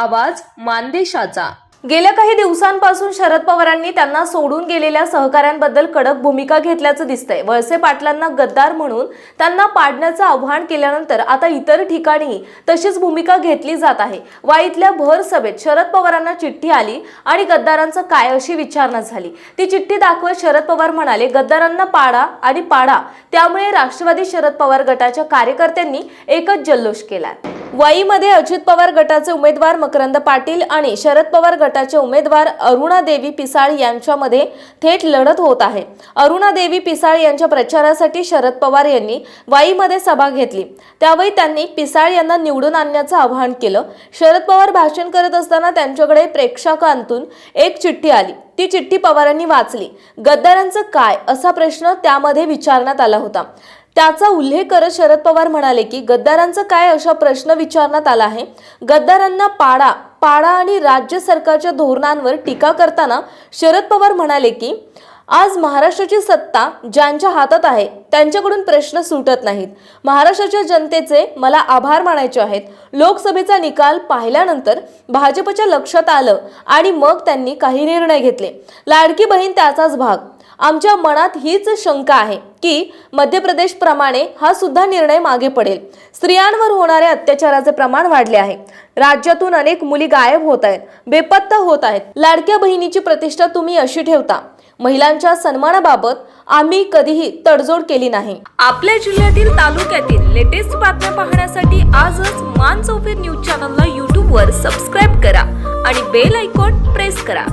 आवाज मानदेशाचा. गेल्या काही दिवसांपासून शरद पवारांनी त्यांना सोडून गेलेल्या सहकाऱ्यांबद्दल कडक भूमिका घेतल्याचं दिसतंय. वळसे पाटलांना गद्दार म्हणून त्यांना पाडण्याचं आव्हान केल्यानंतर आता इतर ठिकाणीही तशीच भूमिका घेतली जात आहे. वाईतल्या भर सभेत शरद पवारांना चिठ्ठी आली आणि गद्दारांचं काय अशी विचारणा झाली? ती चिठ्ठी दाखवत शरद पवार म्हणाले गद्दारांना पाडा आणि पाडा. त्यामुळे राष्ट्रवादी शरद पवार गटाच्या कार्यकर्त्यांनी एकच जल्लोष केला वाईमध्ये अजित पवार गटाचे उमेदवार मकरंद पाटील आणि शरद पवार गटाचे उमेदवार अरुणा देवी पिसाळ यांच्यामध्ये थेट लढत होत आहे. अरुणा देवी पिसाळ यांच्या प्रचारासाठी शरद पवार यांनी वाईमध्ये सभा घेतली. त्यावेळी त्यांनी पिसाळ यांना निवडून आणण्याचं आवाहन केलं. शरद पवार भाषण करत असताना त्यांच्याकडे प्रेक्षकांतून एक चिठ्ठी आली. ती चिठ्ठी पवारांनी वाचली. गद्दारांचं काय? असा प्रश्न त्यामध्ये विचारण्यात आला होता. त्याचा उल्लेख करत शरद पवार म्हणाले की गद्दारांचं काय असा प्रश्न विचारण्यात आला आहे? गद्दारांना पाडा पाडा आणि राज्य सरकारच्या धोरणांवर टीका करताना शरद पवार म्हणाले की आज महाराष्ट्राची सत्ता ज्यांच्या हातात आहे त्यांच्याकडून प्रश्न सुटत नाहीत. महाराष्ट्राच्या जनतेचे मला आभार मानायचे आहेत. लोकसभेचा निकाल पाहिल्यानंतर भाजपच्या लक्षात आलं आणि मग त्यांनी काही निर्णय घेतले. लाडकी बहीण त्याचाच भाग. आमच्या मनात हीच शंका आहे की मध्य प्रदेश प्रमाणे हा सुद्धा निर्णय मागे पडेल. स्त्रियांवर होणाऱ्या अत्याचाराचे प्रमाण वाढले आहे. राज्यातून अनेक मुली गायब होत आहेत बेपत्ता होत आहेत. लाडक्या बहिणीची प्रतिष्ठा तुम्ही अशी ठेवता. महिलांच्या सन्मानाबाबत आम्ही कधीही तडजोड केली नाही. आपल्या जिल्ह्यातील तालुक्यातील लेटेस्ट बातम्या पाहण्यासाठी आजच मान चौफेर न्यूज चॅनलला यूट्यूबवर सबस्क्राईब करा आणि बेल आयकॉन प्रेस करा.